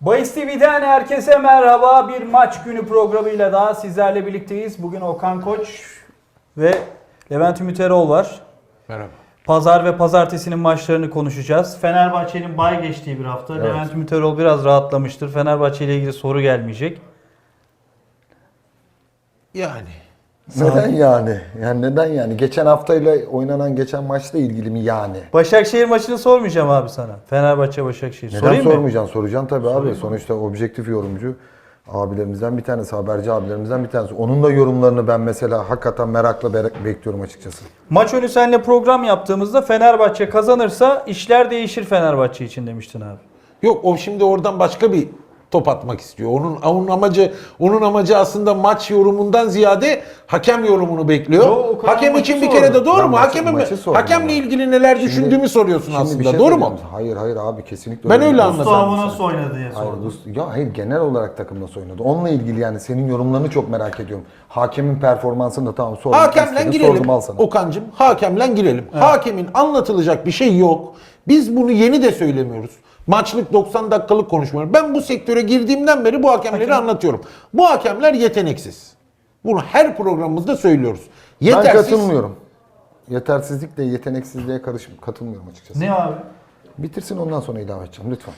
Bayis TV'den herkese merhaba. Bir maç günü programıyla daha sizlerle birlikteyiz. Bugün Okan Koç ve Levent Ümiteroğlu var. Merhaba. Pazar ve pazartesinin maçlarını konuşacağız. Fenerbahçe'nin bay geçtiği bir hafta. Evet. Levent Ümiteroğlu biraz rahatlamıştır. Fenerbahçe ile ilgili soru gelmeyecek. Yani. Neden yani? Yani neden yani? Geçen haftayla oynanan geçen maçla ilgili mi yani? Başakşehir maçını sormayacağım abi sana. Fenerbahçe Başakşehir. Neden Sorayım mı? sormayacaksın? Soracaksın tabii abi. Sonuçta objektif yorumcu abilerimizden bir tanesi, haberci abilerimizden bir tanesi. Onun da yorumlarını ben mesela hakikaten merakla be- bekliyorum açıkçası. Maç önü seninle program yaptığımızda Fenerbahçe kazanırsa işler değişir Fenerbahçe için demiştin abi. Yok o şimdi oradan başka bir top atmak istiyor. Onun onun amacı onun amacı aslında maç yorumundan ziyade hakem yorumunu bekliyor. Yo, hakem için bir kere de doğru Ben mu? Hakemin hakemle ilgili neler Şimdi- düşündüğümü soruyorsun aslında. şey doğru mu? Hayır hayır abi kesinlikle Ben öyle anladım. Gustavo sen. nasıl oynadı diye Hayır, sordum. Ya hayır genel olarak takım nasıl oynadı? Onunla ilgili yani senin yorumlarını çok merak ediyorum. Hakemin performansını da tamam sordum. Hakemle girelim. Sordum al sana. Okan'cım hakemle girelim. Hakemin anlatılacak bir şey yok. Biz bunu yeni de söylemiyoruz. Maçlık 90 dakikalık konuşmuyoruz. Ben bu sektöre girdiğimden beri bu hakemleri anlatıyorum. Bu hakemler yeteneksiz. Bunu her programımızda söylüyoruz. Ben Yetersiz. katılmıyorum. Yetersizlikle yeteneksizliğe karışım katılmıyorum açıkçası. Ne abi? Bitirsin ondan sonra ilave edeceğim lütfen.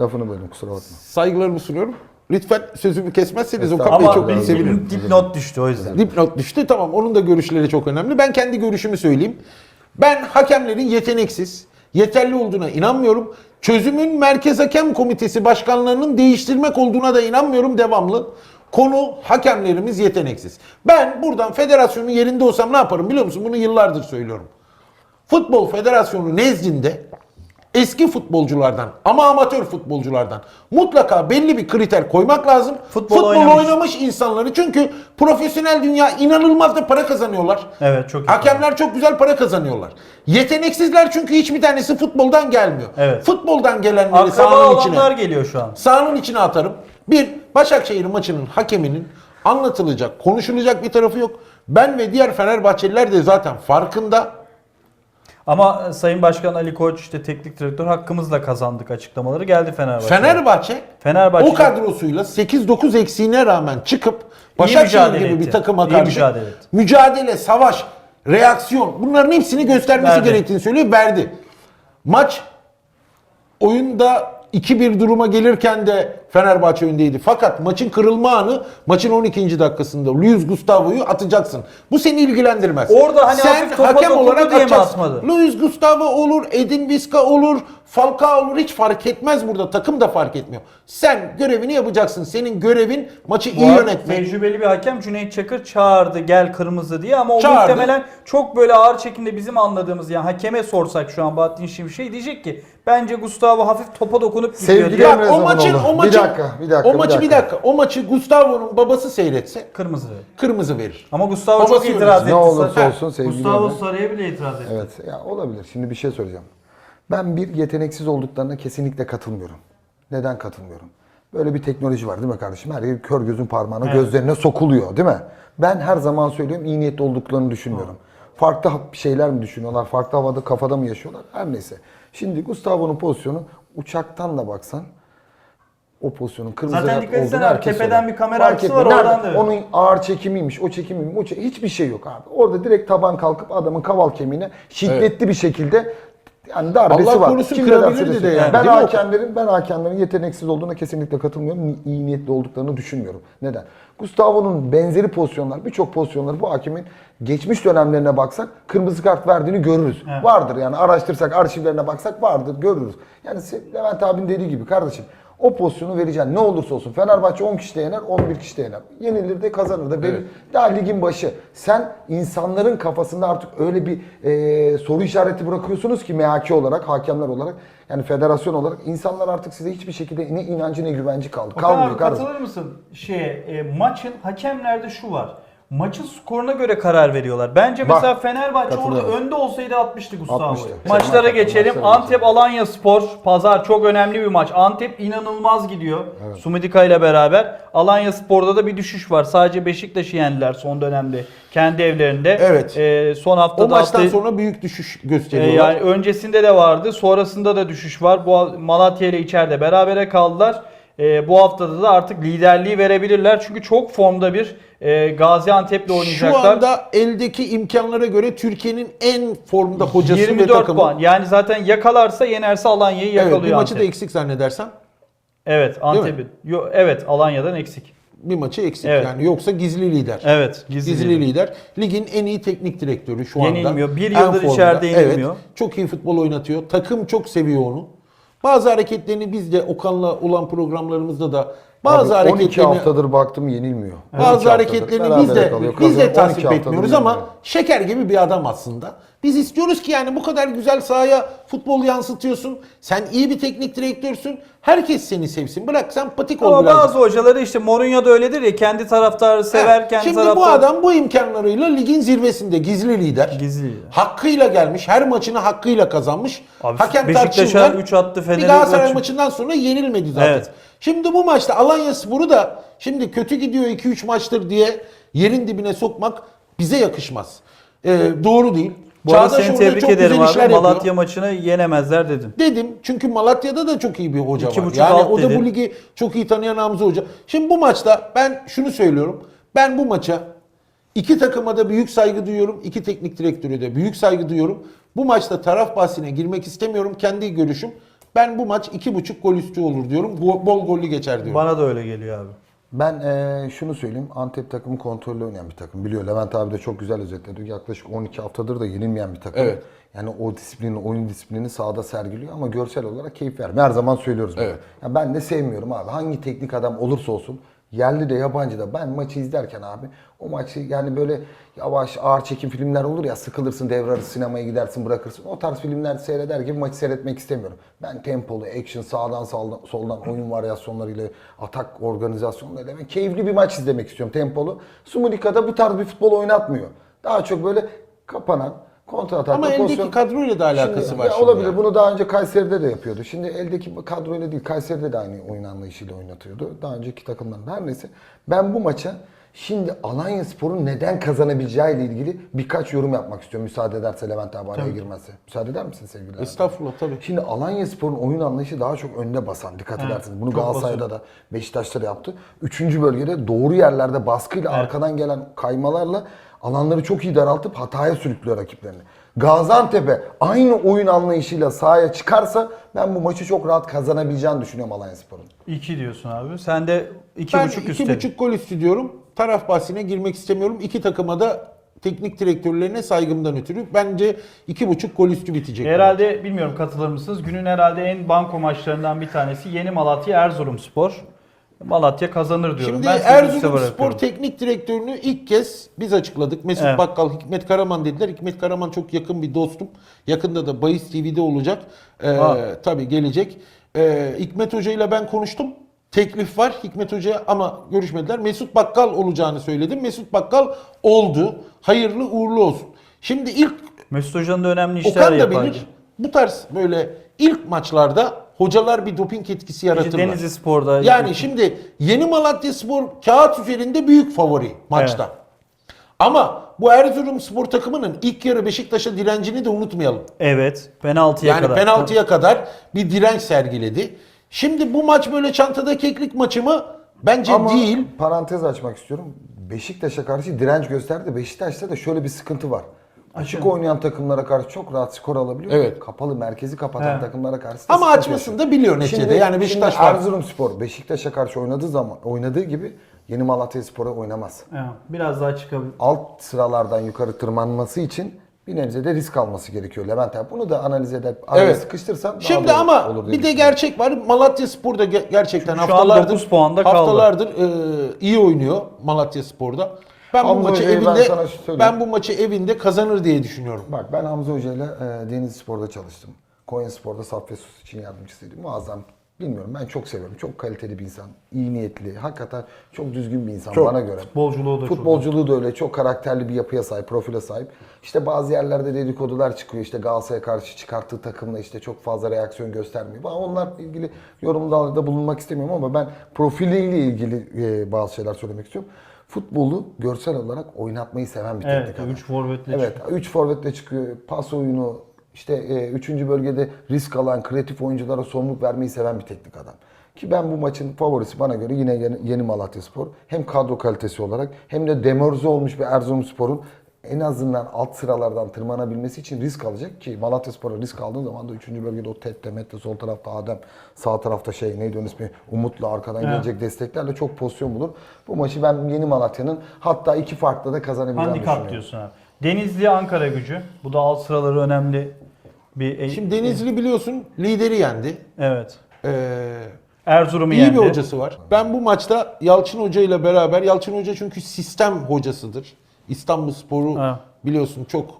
Lafını bölüm kusura bakma. Saygılarımı sunuyorum. Lütfen sözümü kesmezseniz o kapıyı Ama çok benim sevinirim. dipnot düştü o yüzden. Dipnot düştü. Tamam onun da görüşleri çok önemli. Ben kendi görüşümü söyleyeyim. Ben hakemlerin yeteneksiz, yeterli olduğuna inanmıyorum. Çözümün Merkez Hakem Komitesi başkanlarının değiştirmek olduğuna da inanmıyorum devamlı. Konu hakemlerimiz yeteneksiz. Ben buradan federasyonun yerinde olsam ne yaparım biliyor musun? Bunu yıllardır söylüyorum. Futbol Federasyonu nezdinde eski futbolculardan ama amatör futbolculardan mutlaka belli bir kriter koymak lazım. Futbol Futbol, oynamış. oynamış insanları çünkü profesyonel dünya inanılmaz da para kazanıyorlar. Evet, çok iyi. Hakemler çok güzel para kazanıyorlar. Yeteneksizler çünkü hiçbir tanesi futboldan gelmiyor. Evet. Futboldan gelenleri Akraba sahanın içine olanlar geliyor şu an. sahanın içine atarım. Bir, Başakşehir maçının hakeminin anlatılacak, konuşulacak bir tarafı yok. Ben ve diğer Fenerbahçeliler de zaten farkında. Ama Sayın Başkan Ali Koç işte teknik direktör hakkımızla kazandık açıklamaları geldi Fenerbahçe. Fenerbahçe, Fenerbahçe- o kadrosuyla 8-9 eksiğine rağmen çıkıp Başakşehir gibi etti. bir takıma İyi karşı mücadele etti. mücadele, savaş, reaksiyon bunların hepsini göstermesi Verdi. gerektiğini söylüyor. Verdi. Maç oyunda 2-1 duruma gelirken de Fenerbahçe öndeydi. Fakat maçın kırılma anı maçın 12. dakikasında Luis Gustavo'yu atacaksın. Bu seni ilgilendirmez. Orada hani hafif topa dokundu diye mi atacaksın. atmadı? Luis Gustavo olur, Edin Visca olur, Falcao olur hiç fark etmez burada. Takım da fark etmiyor. Sen görevini yapacaksın. Senin görevin maçı iyi yönetmek. Tecrübeli bir hakem Cüneyt Çakır çağırdı gel kırmızı diye ama o Çağırdı. muhtemelen çok böyle ağır çekimde bizim anladığımız yani hakeme sorsak şu an Bahattin Şimşek diyecek ki bence Gustavo hafif topa dokunup gidiyor Sevgili diye Emre Bak o zaman maçın oldu. o Bir maçın dakika, bir dakika, o bir maçı bir dakika. dakika. O maçı Gustavo'nun babası seyrettse kırmızı verir. kırmızı verir. Ama Gustavo Babası çok itiraz etti. Ne olursa Sa- olsun sevgili Gustavo Emre. Sarı'ya bile itiraz etti. Evet ya olabilir. Şimdi bir şey söyleyeceğim. Ben bir yeteneksiz olduklarına kesinlikle katılmıyorum. Neden katılmıyorum? Böyle bir teknoloji var değil mi kardeşim? Her yer kör gözün parmağına Evet. gözlerine sokuluyor değil mi? Ben her zaman söylüyorum iyi niyetli olduklarını düşünmüyorum. Farklı ha- şeyler mi düşünüyorlar? Farklı havada kafada mı yaşıyorlar? Her neyse. Şimdi Gustavo'nun pozisyonu uçaktan da baksan o pozisyonun kırmızı Zaten dikkat olduğunu herkes tepeden söyler. bir kamera Fark açısı var, etmiyor. oradan Nerede? da- Onun ağır çekimiymiş, o çekimiymiş, o çek- hiçbir şey yok abi. Orada direkt taban kalkıp adamın kaval kemiğine şiddetli bir şekilde yani darbesi Allah var. korusun Kim kırabilirdi de yani, Ben değil hakemlerin ben hakemlerin yeteneksiz olduğuna kesinlikle katılmıyorum. İyi niyetli olduklarını düşünmüyorum. Neden? Gustavo'nun benzeri pozisyonlar, birçok pozisyonları bu hakemin geçmiş dönemlerine baksak kırmızı kart verdiğini görürüz. Evet. Vardır yani araştırsak, arşivlerine baksak vardır, görürüz. Yani Levent abinin dediği gibi kardeşim o pozisyonu vereceksin. Ne olursa olsun. Fenerbahçe 10 kişi de yener, 11 kişi de yener. Yenilir de kazanır da. verir. Evet. Daha ligin başı. Sen insanların kafasında artık öyle bir e, soru işareti bırakıyorsunuz ki MHK olarak, hakemler olarak, yani federasyon olarak insanlar artık size hiçbir şekilde ne inancı ne güvenci kaldı. Kalmıyor katılır mısın? Şeye, e, maçın hakemlerde şu var. Maçın skoruna göre karar veriyorlar. Bence Bak, mesela Fenerbahçe orada önde olsaydı atmıştı Gustavo'yu. Maçlara geçelim. Antep Alanya Spor pazar çok önemli bir maç. Antep inanılmaz gidiyor. Sumidika ile beraber. Alanya Spor'da da bir düşüş var. Sadece Beşiktaş'ı yendiler son dönemde kendi evlerinde. Evet. Ee, son haftada O maçtan hafta- sonra büyük düşüş ee, gösteriyorlar. yani öncesinde de vardı, sonrasında da düşüş var. Bu Malatya ile içeride berabere kaldılar. Ee, bu haftada da artık liderliği verebilirler. Çünkü çok formda bir e, Gaziantep'le Şu oynayacaklar. anda eldeki imkanlara göre Türkiye'nin en formda hocası ve 24 takımı. puan. Yani zaten yakalarsa yenerse Alanya'yı Evet, yakalıyor bir maçı da Antep. eksik zannedersem. Evet, Antep'in. Yo, evet, Alanya'dan eksik. Bir maçı eksik Evet. yani. Yoksa gizli lider. Evet, gizli. Gizli, lider. lider. Ligin en iyi teknik direktörü şu anda. Yenilmiyor. Bir En yıldır formda. içeride yenilmiyor. Evet. Çok iyi futbol oynatıyor. Takım çok seviyor onu. Bazı hareketlerini biz de Okan'la olan programlarımızda da bazı Abi 12 hareketlerini haftadır baktım yenilmiyor. 12 bazı hareketlerini biz de biz de tasvip 12 haftadır etmiyoruz ama şeker gibi bir adam aslında. Biz istiyoruz ki yani bu kadar güzel sahaya futbol yansıtıyorsun. Sen iyi bir teknik direktörsün. Herkes seni sevsin. Bırak sen patik ol Ama biraz. bazı hocaları işte Mourinho da öyledir ya kendi taraftarı sever, Ha, kendi Şimdi taraftarı... bu adam bu imkanlarıyla ligin zirvesinde gizli lider. Gizli lider. Hakkıyla gelmiş. Her maçını hakkıyla kazanmış. Abi Hakem Beşiktaş'a tartışılmıyor. üç attı, Bir Fener'e Galatasaray üç- maçından sonra yenilmedi zaten. Evet. Şimdi bu maçta Alanya Sporu da şimdi kötü gidiyor 2-3 maçtır diye yerin dibine sokmak bize yakışmaz. Ee, doğru değil. Bu arada Çağdaş seni tebrik ederim abi. yapıyor. Malatya maçını yenemezler dedin. Dedim çünkü Malatya'da da çok iyi bir hoca İki var. Yani o da dedin. bu ligi çok iyi tanıyan Hamza Hoca. Şimdi bu maçta ben şunu söylüyorum. Ben bu maça iki takıma da büyük saygı duyuyorum. iki teknik direktöre de büyük saygı duyuyorum. Bu maçta taraf bahsine girmek istemiyorum. Kendi görüşüm. Ben bu maç iki buçuk gol üstü olur diyorum. Bol gollü geçer diyorum. Bana da öyle geliyor abi. Ben eee, şunu söyleyeyim. Antep takımı kontrollü oynayan bir takım. Biliyor Levent abi de çok güzel özetledi. Yaklaşık 12 haftadır da yenilmeyen bir takım. Evet. Yani o disiplini, oyun disiplini sahada sergiliyor ama görsel olarak keyif vermiyor. Her zaman söylüyoruz bunu. Evet. Ya ben de sevmiyorum abi. Hangi teknik adam olursa olsun yerli de yabancı da ben maçı izlerken abi o maçı yani böyle yavaş ağır çekim filmler olur ya sıkılırsın devre arası sinemaya gidersin bırakırsın. O tarz filmler seyreder gibi maçı seyretmek istemiyorum. Ben tempolu, action, sağdan soldan, soldan oyun varyasyonlarıyla, atak organizasyonlarıyla ben keyifli bir maç izlemek istiyorum tempolu. Sumulika'da bu tarz bir futbol oynatmıyor. Daha çok böyle kapanan, kontra atakla Ama eldeki pozisyon- kadroyla da alakası Şimdi, var. şimdi olabilir. yani. Bunu daha önce Kayseri'de de yapıyordu. Şimdi eldeki kadroyla değil, Kayseri'de de aynı oyun anlayışıyla oynatıyordu. Daha önceki takımların her neyse. Ben bu maça şimdi Alanya Spor'un neden kazanabileceği ile ilgili birkaç yorum yapmak istiyorum. Müsaade ederse Levent abi araya girmezse. Müsaade eder misin sevgili abi? Estağfurullah tabii. Şimdi Alanya Spor'un oyun anlayışı daha çok önde basan. Dikkat edersiniz. Bunu Galatasaray'da da Beşiktaş'ta da yaptı. Üçüncü bölgede doğru yerlerde baskıyla arkadan gelen kaymalarla alanları çok iyi daraltıp hataya sürüklüyor rakiplerini. Gaziantep'e aynı oyun anlayışıyla sahaya çıkarsa ben bu maçı çok rahat kazanabileceğini düşünüyorum Alanya Spor'un. 2 diyorsun abi. Sen de 2,5 Ben üst iki dedin. buçuk gol üstü diyorum. Taraf bahsine girmek istemiyorum. İki takıma da teknik direktörlerine saygımdan ötürü bence iki buçuk gol üstü bitecek. Herhalde bilmiyorum katılır mısınız? Günün herhalde en banko maçlarından bir tanesi Yeni Malatya Erzurumspor. Malatya kazanır diyorum. Şimdi ben Erzurumspor bırakıyorum. teknik direktörünü ilk kez biz açıkladık. Mesut Evet. Bakkal, Hikmet Karaman dediler. Hikmet Karaman çok yakın bir dostum. Yakında da Bayis TV'de olacak. Ee, Ha. tabii gelecek. Ee, Hikmet Hoca ile ben konuştum. Teklif var Hikmet Hoca'ya ama görüşmediler. Mesut Bakkal olacağını söyledim. Mesut Bakkal oldu. Hayırlı uğurlu olsun. Şimdi ilk Mesut Hoca'nın da önemli işler Okan da bilir. Bu tarz böyle ilk maçlarda hocalar bir doping etkisi yaratırlar. Denizli Spor'da. Yani şimdi Yeni Malatya Spor kağıt üzerinde büyük favori maçta. Ama bu Erzurum Spor takımının ilk yarı Beşiktaş'a direncini de unutmayalım. Evet. Penaltıya Yani kadar. penaltıya kadar bir direnç sergiledi. Şimdi bu maç böyle çantada keklik maçı mı? Bence Ama değil. parantez açmak istiyorum. Beşiktaş'a karşı direnç gösterdi. Beşiktaş'ta da şöyle bir sıkıntı var. Açık Açın. oynayan takımlara karşı çok rahat skor alabiliyor. Evet. Kapalı merkezi kapatan He. takımlara karşı da Ama sıkıntı açmasını yaşıyor. da biliyor neticede. Yani Beşiktaş var. Erzurumspor Beşiktaş'a karşı oynadığı zaman oynadığı gibi Yeni Malatya Spor'a oynamaz. Biraz daha çıkabilir. Alt sıralardan yukarı tırmanması için bir nebze de risk alması gerekiyor Levent abi. Bunu da analiz edip araya Evet. sıkıştırsan daha Şimdi doğru ama olur diye bir de düşünüyorum. gerçek var. Malatya Spor da ge- gerçekten Çünkü şu an haftalardır dokuz puanda kaldı. haftalardır e, iyi oynuyor Malatya Spor'da. Ben bu Hamza maçı Hoca'yı ben evinde sana söyleyeyim. ben bu maçı evinde kazanır diye düşünüyorum. Bak ben Hamza Hoca ile e, Denizli Spor'da çalıştım. Konya Spor'da Saffet Sus için yardımcısıydım. Muazzam Bilmiyorum ben çok seviyorum. Çok kaliteli bir insan. iyi niyetli. Hakikaten çok düzgün bir insan Çok. bana göre. Futbolculuğu da çok. Futbolculuğu da öyle. Çok karakterli bir yapıya sahip, profile sahip. İşte bazı yerlerde dedikodular çıkıyor. İşte Galatasaray'a karşı çıkarttığı takımla işte çok fazla reaksiyon göstermiyor. Ben onlarla ilgili yorumlarda bulunmak istemiyorum ama ben profiliyle ilgili e, bazı şeyler söylemek istiyorum. Futbolu görsel olarak oynatmayı seven bir Evet, teknik adam. 3 forvetle Evet, çıkıyor. 3 forvetle çıkıyor. Pas oyunu, işte 3. bölgede risk alan, kreatif oyunculara sorumluluk vermeyi seven bir teknik adam. Ki ben bu maçın favorisi bana göre yine yeni, yeni Malatyaspor. Hem kadro kalitesi olarak hem de demoralize olmuş bir Erzurumspor'un en azından alt sıralardan tırmanabilmesi için risk alacak ki Malatyaspor'a risk aldığın zaman da 3. bölgede o Tette, Mette, sol tarafta Adem, sağ tarafta şey neydi onun ismi Umut'la arkadan Evet. gelecek desteklerle çok pozisyon bulur. Bu maçı ben yeni Malatya'nın hatta iki farklı da kazanabileceğini Handikap düşünüyorum. diyorsun abi. Denizli Ankara gücü. Bu da alt sıraları önemli bir e- Şimdi Denizli biliyorsun lideri yendi. Evet. Ee, Erzurum'u iyi yendi. bir hocası var. Ben bu maçta Yalçın Hoca ile beraber, Yalçın Hoca çünkü sistem hocasıdır. İstanbulspor'u Ha. biliyorsun çok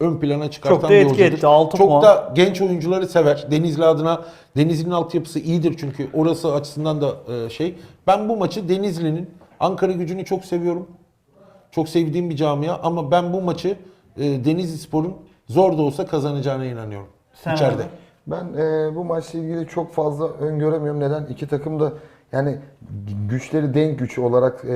ön plana çıkartan Çok da bir etki hocadır. etti, altı çok puan. da genç oyuncuları sever. Denizli adına Denizli'nin altyapısı iyidir çünkü orası açısından da e, şey. Ben bu maçı Denizli'nin Ankara gücünü çok seviyorum. Çok sevdiğim bir camia ama ben bu maçı e, Denizli Spor'un zor da olsa kazanacağına inanıyorum. Sen İçeride. abi? Ben e, bu maçla ilgili çok fazla öngöremiyorum. Neden? İki takım da yani güçleri denk güç olarak e,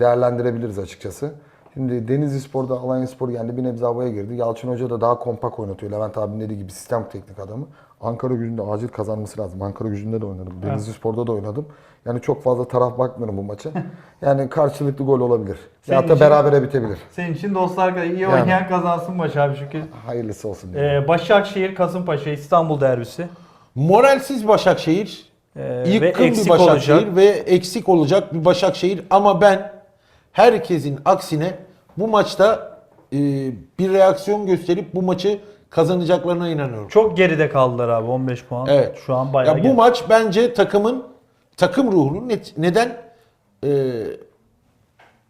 değerlendirebiliriz açıkçası. Şimdi Denizli Spor'da Alanya Spor yendi. Bir nebze havaya girdi. Yalçın Hoca da daha kompak oynatıyor. Levent abinin dediği gibi sistem teknik adamı. Ankara gücünde acil kazanması lazım. Ankara gücünde de oynadım. Denizli Spor'da da oynadım. Yani çok fazla taraf bakmıyorum bu maça. Yani karşılıklı gol olabilir. Senin ya da berabere bitebilir. Senin için dostlar kadar iyi Yani. oynayan kazansın maçı abi çünkü. Hayırlısı olsun. diyorum. Ee, Başakşehir Kasımpaşa İstanbul derbisi. Moralsiz Başakşehir, Ee, yıkkın ve bir eksik Başakşehir olacak. ve eksik olacak bir Başakşehir ama ben herkesin aksine bu maçta e, bir reaksiyon gösterip bu maçı kazanacaklarına inanıyorum. Çok geride kaldılar abi 15 puan. Evet. Şu an bayağı ya bu geride. maç bence takımın takım ruhunun net- neden e,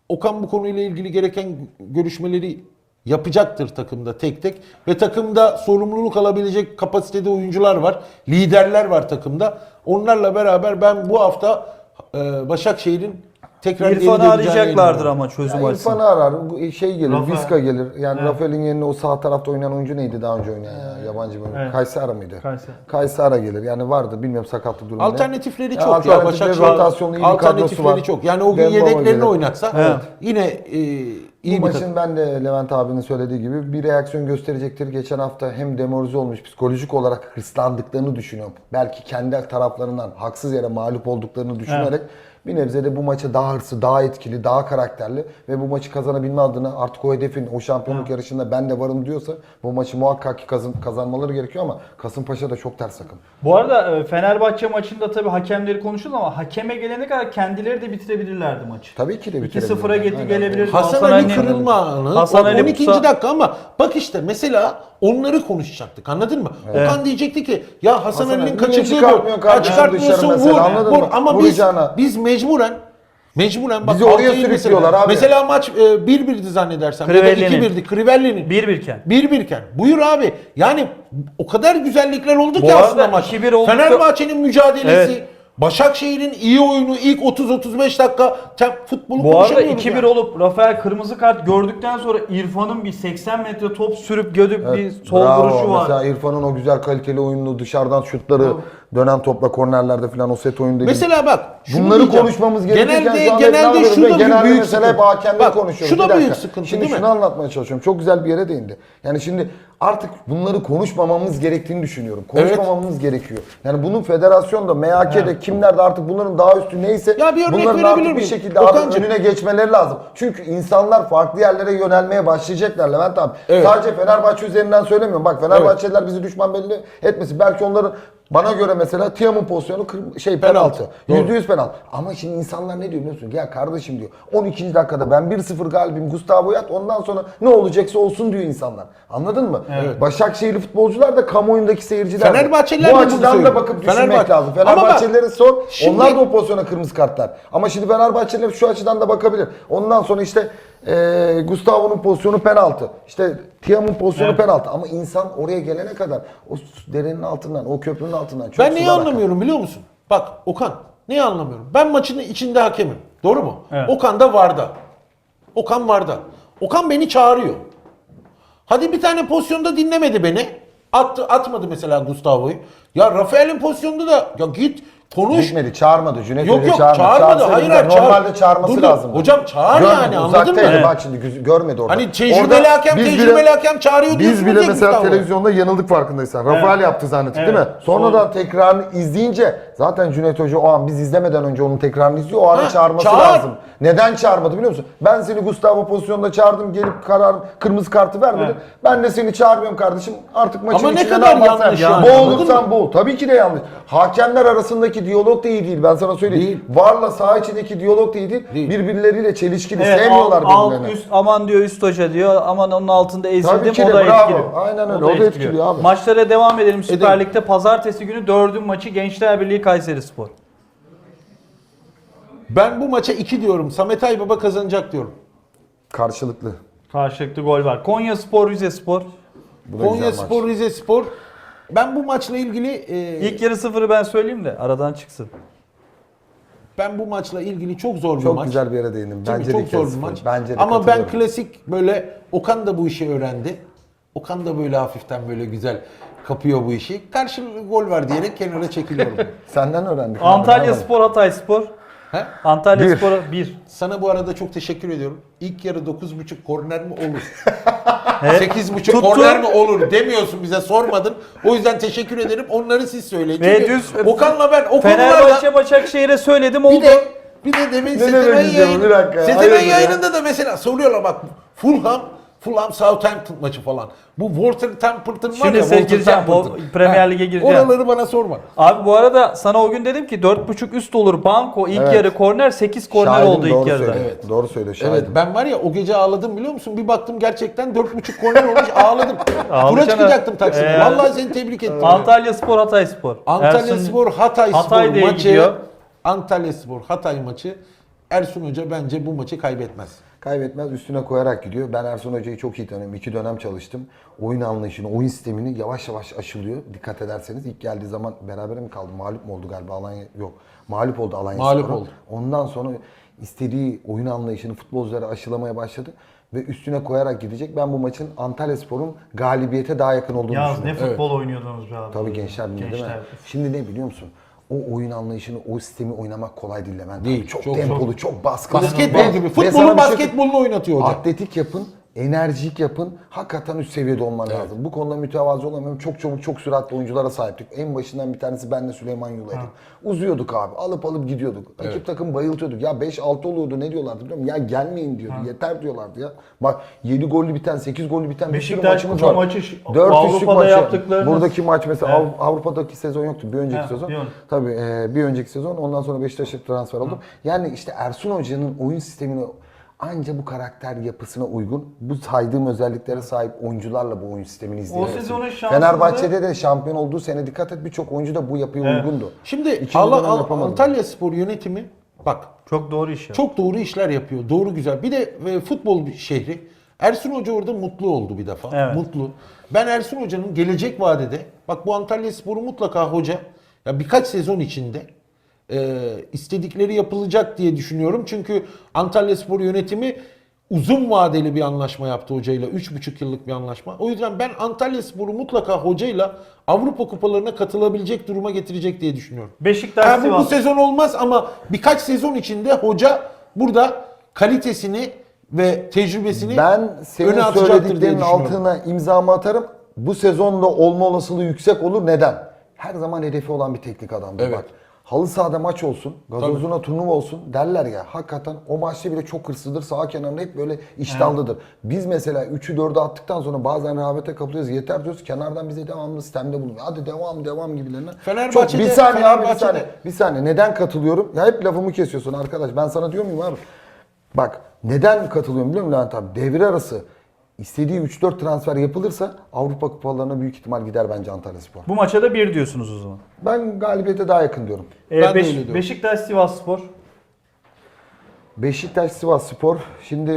Okan bu konuyla ilgili gereken görüşmeleri yapacaktır takımda tek tek ve takımda sorumluluk alabilecek kapasitede oyuncular var. Liderler var takımda. Onlarla beraber ben bu hafta e, Başakşehir'in tekrar İrfan'ı arayacaklardır ama çözüm Ya açısından. İrfan'ı arar, bu şey gelir, Rafa. Vizca gelir. Yani Evet. Rafael'in yerine o sağ tarafta oynayan oyuncu neydi daha önce oynayan ya? Yabancı bir oyuncu. Evet. Kaysera mıydı? Kayseri. Kaysera gelir. Yani vardı bilmiyorum sakatlık durumu. ne. Alternatifleri Ya çok ya alternatifleri, Başakşehir. rotasyonu iyi bir kadrosu Alternatifleri var. çok. Yani o gün Dembaba yedeklerini gelir. oynatsa Evet. yine e, iyi Bu bir takım. maçın ben de Levent abinin söylediği gibi bir reaksiyon gösterecektir. Geçen hafta hem demoralize olmuş, psikolojik olarak hırslandıklarını düşünüyorum. Belki kendi taraflarından haksız yere mağlup olduklarını düşünerek bir nebze de bu maça daha hırslı, daha etkili, daha karakterli ve bu maçı kazanabilme adına artık o hedefin, o şampiyonluk yarışında ben de varım diyorsa bu maçı muhakkak ki kazan, kazanmaları gerekiyor ama Kasımpaşa da çok ters takım. Bu arada e, Fenerbahçe maçında tabii hakemleri konuşuldu ama hakeme gelene kadar kendileri de bitirebilirlerdi maçı. Tabii ki de 2-0'a bitirebilirler. geti Aynen. gelebilir. Hasan, Hasan Ali kırılma anı Hasan Ali 12. Musa- dakika ama bak işte mesela onları konuşacaktık anladın mı? Okan diyecekti ki ya Hasan, Hasan Ali'nin kaçırdığı gol. kardeşim Ha, çıkartmıyorsun vur. vur. Ama biz, Vuracağına. biz mecburen Mecburen bak Bizi oraya sürüklüyorlar mesela- abi. Mesela maç e, 1-1'di zannedersem. Ya da Crivelli'nin. 2-1'di. Crivelli'nin. 1-1 iken. 1-1 iken. Buyur abi. Yani o kadar güzellikler oldu Bu ki aslında maç. 2-1 oldukça- Fenerbahçe'nin mücadelesi, Evet. Başakşehir'in iyi oyunu ilk 30-35 dakika tem, futbolu Bu arada konuşamıyoruz 2-1 ya. olup Rafael kırmızı kart gördükten sonra İrfan'ın bir 80 metre top sürüp gödüp bir Evet, sol bravo. vuruşu var. Mesela İrfan'ın o güzel kaliteli oyununu dışarıdan şutları, dönen topla kornerlerde falan o set dediğim. Mesela bak şunu Bunları diyeceğim. konuşmamız gerekirken genelde, şu genelde şu da genelde büyük mesela sıkıntı. hep hakemleri Bak, konuşuyoruz. Şu da Bir büyük sıkıntı Şimdi değil mi? şunu anlatmaya çalışıyorum. Çok güzel bir yere değindi. Yani şimdi artık bunları konuşmamamız gerektiğini düşünüyorum. Konuşmamamız gerekiyor. Yani bunun federasyonda, MHK'de, kimlerde artık bunların daha üstü neyse Ya bir bunların artık bir miyim? şekilde abi Okan'cığım. önüne geçmeleri lazım. Çünkü insanlar farklı yerlere yönelmeye başlayacaklar Levent abi. Evet. Sadece Fenerbahçe üzerinden söylemiyorum. Bak Fenerbahçeliler bizi düşman belli etmesin. Belki onların bana göre mesela Tiam'ın pozisyonu kır- şey penaltı. Yüzde yüz penaltı. Ama şimdi insanlar ne diyor biliyor musun? Ya kardeşim diyor 12. dakikada ben 1-0 galibim Gustavo yat ondan sonra ne olacaksa olsun diyor insanlar. Anladın mı? Başakşehirli futbolcular da kamuoyundaki seyirciler. de. Fenerbahçeliler Bu bunu açıdan da bakıp düşünmek Fenerbahçe- lazım. Ama bak, Fenerbahçelileri sor. şimdi- Onlar da o pozisyona kırmızı kartlar. Ama şimdi Fenerbahçeliler şu açıdan da bakabilir. Ondan sonra işte e, Gustavo'nun pozisyonu penaltı. İşte Tiam'ın pozisyonu Evet. penaltı. Ama insan oraya gelene kadar o derenin altından, o köprünün altından çok Ben neyi akar. anlamıyorum biliyor musun? Bak Okan neyi anlamıyorum? Ben maçın içinde hakemim. Doğru mu? Evet. Okan da Varda. Okan Varda. Okan beni çağırıyor. Hadi bir tane pozisyonda dinlemedi beni. Attı, atmadı mesela Gustavo'yu. Ya Rafael'in pozisyonunda da ya git konuş. Gitmedi, çağırmadı. Cüneyt Yok yok çağırmadı. çağırmadı. Hayır hayır çağır. Normalde çağırması Dur, lazım. Hocam çağır Görmedi, yani anladın mı? uzaktaydı. Bak şimdi görmedi orada. Hani tecrübeli Orada hakem, tecrübeli hakem çağırıyor Biz bile mesela televizyonda yanıldık farkındaysan. Rafael yaptı zannettik değil mi? Evet. Sonradan tekrarını izleyince zaten Cüneyt Hoca o an biz izlemeden önce onun tekrarını izliyor. O an Ha, çağırması çağır. lazım. Neden çağırmadı biliyor musun? Ben seni Gustavo pozisyonda çağırdım. Gelip karar kırmızı kartı vermedi. Ben de seni çağırmıyorum kardeşim. Artık maçın Ama ne kadar yanlış yani, Boğulursan anladın boğul. Tabii ki de yanlış. Hakemler arasındaki diyalog da iyi değil. Ben sana söyleyeyim. Varla saha içindeki diyalog da iyi değil. Değil. Birbirleriyle çelişkili. Evet, sevmiyorlar alt, alt, birbirlerini. üst aman diyor üst hoca diyor. Aman onun altında ezildim Tabii ki o de, da bravo. etkili. Aynen öyle, o da etkiliyor abi. Maçlara devam edelim Süper Edelim. Lig'de. Pazartesi günü dördün maçı Gençler Birliği Kayseri Spor. Ben bu maça 2 diyorum. Samet Aybaba kazanacak diyorum. Karşılıklı. Karşılıklı gol var. Konya Spor, Rize Spor. Bu da Konya güzel maç. Spor, Rize Spor. Ben bu maçla ilgili e, İlk yarı sıfırı ben söyleyeyim de aradan çıksın. ben bu maçla ilgili çok zor bir Çok maç. güzel bir yere değindim. Tabii Bence çok de zor ikisi bir sıfır. maç. Bence de Ama ben katılıyorum. klasik böyle Okan da bu işi öğrendi. Okan da böyle hafiften böyle güzel kapıyor bu işi. Karşılıklı gol var diyerek kenara çekiliyorum. Senden öğrendik. Antalya. Spor, Hatay Spor. He? Antalya Bir. Spor'a 1. Sana bu arada çok teşekkür ediyorum. İlk yarı 9.5 korner mi olur? Evet. 8.5 Tuttu. korner mi olur demiyorsun bize sormadın. O yüzden teşekkür ederim. Onları siz söyleyin. Ve Çünkü düz- Okan'la ben o Fenerbahçe konularda Başakşehir'e söyledim oldu. bir de bir de demin Ne demek istiyorum? yayın, Bir dakika ya. Sezemen Hayırdır ya? yayınında da mesela soruyorlar bak Fulham Fulham Southampton maçı falan. Bu Wolverhampton var Şimdi ya sen gireceğim, Wolverhampton. o Premier Lig'e gireceğim. Oraları bana sorma. Abi bu arada sana o gün dedim ki 4.5 üst olur banko ilk Evet. yarı korner 8 korner Şahidim, oldu ilk doğru yarıda. söylüyor. Evet. Doğru söylüyor şahidim. Evet ben var ya o gece ağladım biliyor musun? Bir baktım gerçekten 4.5 korner olmuş ağladım. Tura Ağlayacaksın çıkacaktım ha. Taksim'e. Ee, Vallahi seni tebrik ettim. Antalya Spor, Hatay Spor. Antalya Ersun- Spor Hatay Hatay Spor diye maçı. gidiyor. Antalya Spor Hatay maçı. Ersun Hoca bence bu maçı kaybetmez. Kaybetmez üstüne koyarak gidiyor. Ben Ersun Hoca'yı çok iyi tanıyorum. İki dönem çalıştım. Oyun anlayışını, oyun sistemini yavaş yavaş aşılıyor. Dikkat ederseniz ilk geldiği zaman beraber mi kaldı? Mağlup mu oldu galiba Alanya? Yok. Mağlup oldu Alanya Mağlup Spor'a. oldu. Ondan sonra istediği oyun anlayışını futbolculara aşılamaya başladı. Ve üstüne koyarak gidecek. Ben bu maçın Antalya Spor'un galibiyete daha yakın olduğunu Ya düşünüyorum. ne futbol oynuyordunuz be abi. Tabii gençler Birliği değil mi? Gençler. Şimdi ne biliyor musun? O oyun anlayışını, o sistemi oynamak kolay değil Levent. Değil, abi. Çok, çok tempolu, çok, baskılı. Basketbol gibi. Futbolun şey- basketbolunu oynatıyor hoca. Atletik yapın, enerjik yapın. Hakikaten üst seviyede olman lazım. Bu konuda mütevazı olamıyorum. Çok çabuk, çok süratli oyunculara sahiptik. En başından bir tanesi benle Süleyman Yula'ydık. Uzuyorduk abi. Alıp alıp gidiyorduk. Rakip takım bayıltıyorduk. Ya 5-6 oluyordu. Ne diyorlardı biliyor musun? Ya gelmeyin diyordu. Yeter diyorlardı ya. Bak 7 gollü biten, 8 gollü biten bir sürü Beşiktaş maçımız var. maçı- 4 Avrupa'da yaptıklarınız- Buradaki maç mesela Evet. Av- Avrupa'daki sezon yoktu. Bir önceki Evet, sezon. ön- Tabii e, bir önceki sezon. Ondan sonra Beşiktaş'a transfer oldum. Yani işte Ersun Hoca'nın oyun sistemine anca bu karakter yapısına uygun, bu saydığım özelliklere sahip oyuncularla bu oyun sistemini izleyebilirsin. sezonun şanssızlığı- Fenerbahçe'de de şampiyon olduğu sene dikkat et birçok oyuncu da bu yapıya Evet. uygundu. Şimdi Allah, dönem Al- yapamadı. Antalya Spor yönetimi bak Çok doğru iş çok doğru işler yapıyor. Doğru güzel. Bir de e, futbol şehri. Ersun Hoca orada mutlu oldu bir defa. Evet. Mutlu. Ben Ersun Hoca'nın gelecek vadede bak bu Antalya Spor'u mutlaka hoca ya birkaç sezon içinde e, istedikleri yapılacak diye düşünüyorum. Çünkü Antalya Spor yönetimi uzun vadeli bir anlaşma yaptı hocayla. 3,5 yıllık bir anlaşma. O yüzden ben Antalya Spor'u mutlaka hocayla Avrupa kupalarına katılabilecek duruma getirecek diye düşünüyorum. Beşiktaş Ha, bu, bu sezon olmaz ama birkaç sezon içinde hoca burada kalitesini ve tecrübesini Ben senin söylediklerinin altına imzamı atarım. Bu sezonda olma olasılığı yüksek olur. Neden? Her zaman hedefi olan bir teknik adamdır Evet. bak. Halı sahada maç olsun, gazozuna turnuva olsun derler ya. Hakikaten o maçta bile çok hırslıdır. Sağ kenarında hep böyle iştahlıdır. Biz mesela 3'ü 4'ü attıktan sonra bazen rehavete kapılıyoruz. Yeter diyoruz. Kenardan bize devamlı sistemde bulunuyor. Hadi devam devam gibilerine. Fenerbahçe'de- Çok, bir saniye abi bir Fenerbahçe'de- saniye. Bir saniye. Neden katılıyorum? Ya hep lafımı kesiyorsun arkadaş. Ben sana diyor muyum abi? Bak neden katılıyorum biliyor musun Levent abi? Devre arası istediği 3-4 transfer yapılırsa Avrupa kupalarına büyük ihtimal gider bence Antalya Spor. Bu maça da 1 diyorsunuz o zaman. Ben galibiyete daha yakın diyorum. Ee, Ben Beş- öyle diyorum. Beşiktaş Sivas Spor. Beşiktaş Sivas Spor. Şimdi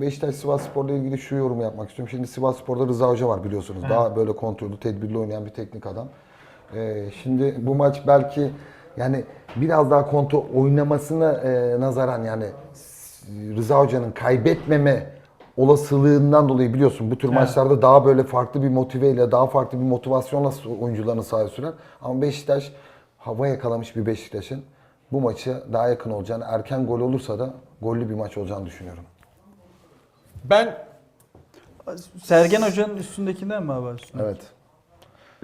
Beşiktaş Sivas Spor'la ilgili şu yorumu yapmak istiyorum. Şimdi Sivas Spor'da Rıza Hoca var biliyorsunuz. Daha böyle kontrollü, tedbirli oynayan bir teknik adam. Ee, şimdi bu maç belki yani biraz daha kontrol oynamasına e, nazaran yani Rıza Hoca'nın kaybetmeme olasılığından dolayı biliyorsun bu tür maçlarda daha böyle farklı bir motiveyle, daha farklı bir motivasyonla oyuncularını sahaya sürer. Ama Beşiktaş hava yakalamış bir Beşiktaş'ın bu maçı daha yakın olacağını, erken gol olursa da gollü bir maç olacağını düşünüyorum. Ben Sergen Hoca'nın üstündekinden mi abi? Üstünde? Evet.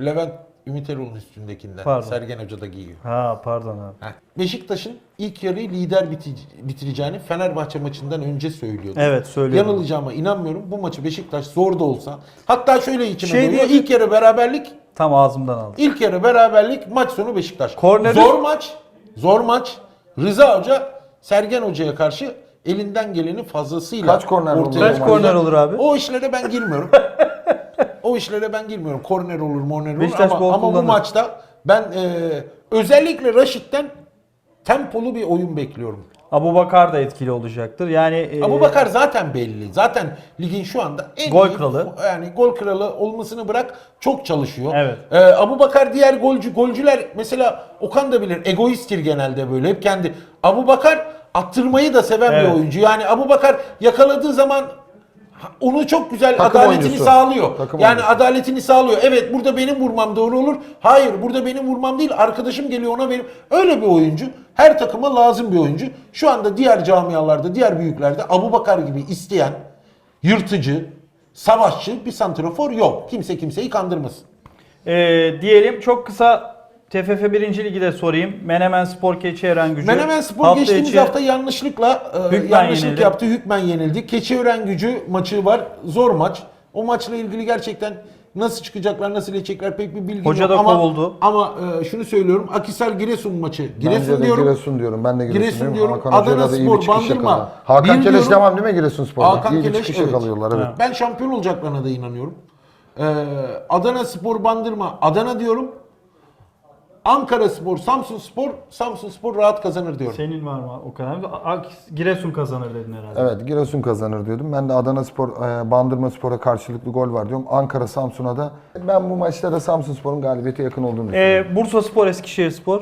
Levent Ümit Erol'un üstündekinden. Pardon. Sergen Hoca da giyiyor. Ha pardon abi. Heh. Beşiktaş'ın ilk yarıyı lider biti- bitireceğini Fenerbahçe maçından önce söylüyordu. Evet, söylüyordu. Yanılacağıma inanmıyorum. Bu maçı Beşiktaş zor da olsa hatta şöyle içime Şey diye- İlk yarı beraberlik, Tam ağzımdan aldım. ilk yarı beraberlik, maç sonu Beşiktaş. Korneri- Zor maç, zor maç. Rıza Hoca Sergen Hoca'ya karşı elinden gelenin fazlasıyla Kaç korner olur ortaya Kaç korner olur abi? O işlere ben girmiyorum. o işlere ben girmiyorum. Korner olur, morner olur Beşiktaş ama, ama bu kullanır. maçta ben e, özellikle Raşit'ten tempolu bir oyun bekliyorum. Abu Bakar da etkili olacaktır. Yani e, Abu Bakar zaten belli. Zaten ligin şu anda en Gol iyi- kralı. Yani gol kralı olmasını bırak çok çalışıyor. Evet. Ee, Abu Bakar diğer golcü golcüler mesela Okan da bilir egoisttir genelde böyle hep kendi. Abu Bakar attırmayı da seven Evet. bir oyuncu. Yani Abu Bakar yakaladığı zaman onu çok güzel Takım adaletini oyuncusu. sağlıyor. Takım yani oyuncusu. adaletini sağlıyor. Evet burada benim vurmam doğru olur. Hayır burada benim vurmam değil. Arkadaşım geliyor ona benim. Öyle bir oyuncu. Her takıma lazım bir oyuncu. Şu anda diğer camialarda, diğer büyüklerde Abu Bakar gibi isteyen, yırtıcı, savaşçı bir santrafor yok. Kimse kimseyi kandırmasın. e, diyelim çok kısa TFF 1. Ligi de sorayım. Menemen Spor Keçiören Gücü. Menemen Spor Hafta geçtiğimiz içi- hafta yanlışlıkla e, Hükmen yanlışlık yenildi. yaptı. Hükmen yenildi. Keçiören gücü maçı var. Zor maç. O maçla ilgili gerçekten nasıl çıkacaklar, nasıl geçecekler pek bir bilgim Hoca yok. da ama, kovuldu. Ama e, şunu söylüyorum. Akisar Giresun maçı. Bence Giresun de diyorum. Giresun diyorum. Ben de Giresun, Giresun diyorum. diyorum. Hakan Adana da iyi Spor, bir çıkış Bandırma. yakaladı. Hakan Bir Keleş devam değil mi Giresun Spor'da? Hakan iyi bir Keleş, çıkış evet. yakalıyorlar evet. Ben şampiyon olacaklarına da inanıyorum. Ee, Adana Spor Bandırma Adana diyorum. Ankara Spor, Samsun Spor, Samsun Spor rahat kazanır diyorum. Senin var mı o kadar? Giresun kazanır dedin herhalde. Evet Giresun kazanır diyordum. Ben de Adana Spor, e, Bandırma Spor'a karşılıklı gol var diyorum. Ankara Samsun'a da ben bu maçta da Samsun Spor'un galibiyete yakın olduğunu düşünüyorum. E, Bursa Spor Eskişehir Spor.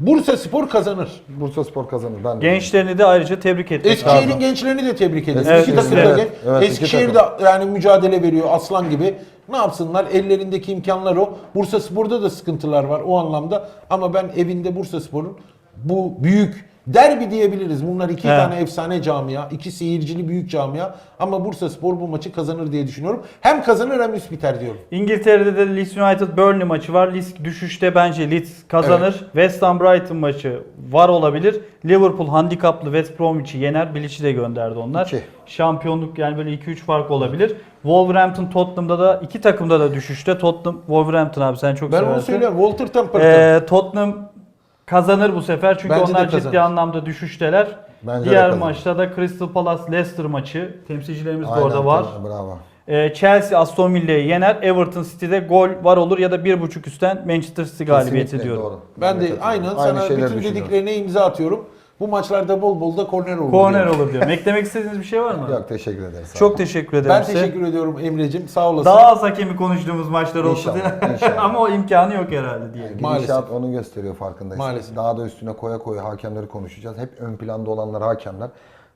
Bursa Spor kazanır. Bursa Spor kazanır. Ben de. Gençlerini de ayrıca tebrik etmek Eskişehir'in gençlerini de tebrik ederiz. Evet, iki takım da evet, genç. evet, iki Eskişehir de yani mücadele veriyor aslan gibi. Ne yapsınlar? Ellerindeki imkanlar o. Bursa Spor'da da sıkıntılar var o anlamda. Ama ben evinde Bursa Spor'un bu büyük derbi diyebiliriz. Bunlar iki Evet. tane efsane camia, iki seyircili büyük camia. Ama Bursa Spor bu maçı kazanır diye düşünüyorum. Hem kazanır hem üst biter diyorum. İngiltere'de de Leeds United Burnley maçı var. Leeds düşüşte bence Leeds kazanır. West Ham Brighton maçı var olabilir. Liverpool handikaplı West Bromwich'i yener. Bilic'i de gönderdi onlar. İki. Şampiyonluk yani böyle 2-3 fark olabilir. Wolverhampton Tottenham'da da iki takımda da düşüşte. Tottenham Wolverhampton abi sen çok Ben onu seversin. söylüyorum. Walter Temperton. Ee, Tottenham kazanır bu sefer çünkü Bence de onlar ciddi kazanır. anlamda düşüşteler. Bence de Diğer kazanır. maçta da Crystal Palace Leicester maçı. Temsilcilerimiz de Aynen, orada var. Bravo. Ee, Chelsea Aston Villa'yı yener. Everton City'de gol var olur ya da 1.5 üstten Manchester City galibiyeti Kesinlikle, diyorum. Doğru. ben de de aynen Aynı sana şeyleri bütün düşünüyorum. dediklerine imza atıyorum. Bu maçlarda bol bol da korner olur. Korner diyorum. olur diyorum. Eklemek istediğiniz bir şey var mı? Yok teşekkür ederiz. Çok teşekkür ederim Ben size. teşekkür ediyorum Emre'cim. Sağ olasın. Daha az hakemi konuştuğumuz maçlar olsun İnşallah. Ama o imkanı yok herhalde diye. Maalesef. Gidişat onu gösteriyor farkındaysanız. Maalesef. Daha da üstüne koya koya hakemleri konuşacağız. Hep ön planda olanlar hakemler.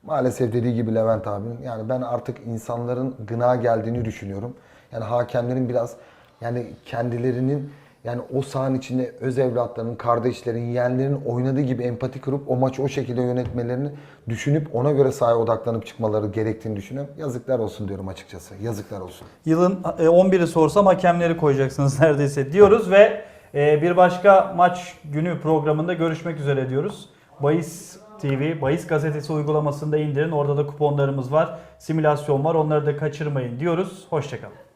Maalesef dediği gibi Levent abinin yani ben artık insanların gına geldiğini düşünüyorum. Yani hakemlerin biraz yani kendilerinin yani o sahanın içinde öz evlatlarının, kardeşlerin, yeğenlerin oynadığı gibi empati kurup o maçı o şekilde yönetmelerini düşünüp ona göre sahaya odaklanıp çıkmaları gerektiğini düşünüyorum. Yazıklar olsun diyorum açıkçası. Yazıklar olsun. Yılın e, 11'i sorsam hakemleri koyacaksınız neredeyse diyoruz ve e, bir başka maç günü programında görüşmek üzere diyoruz. Bayis TV, Bayis Gazetesi uygulamasında indirin. Orada da kuponlarımız var, simülasyon var. Onları da kaçırmayın diyoruz. Hoşçakalın.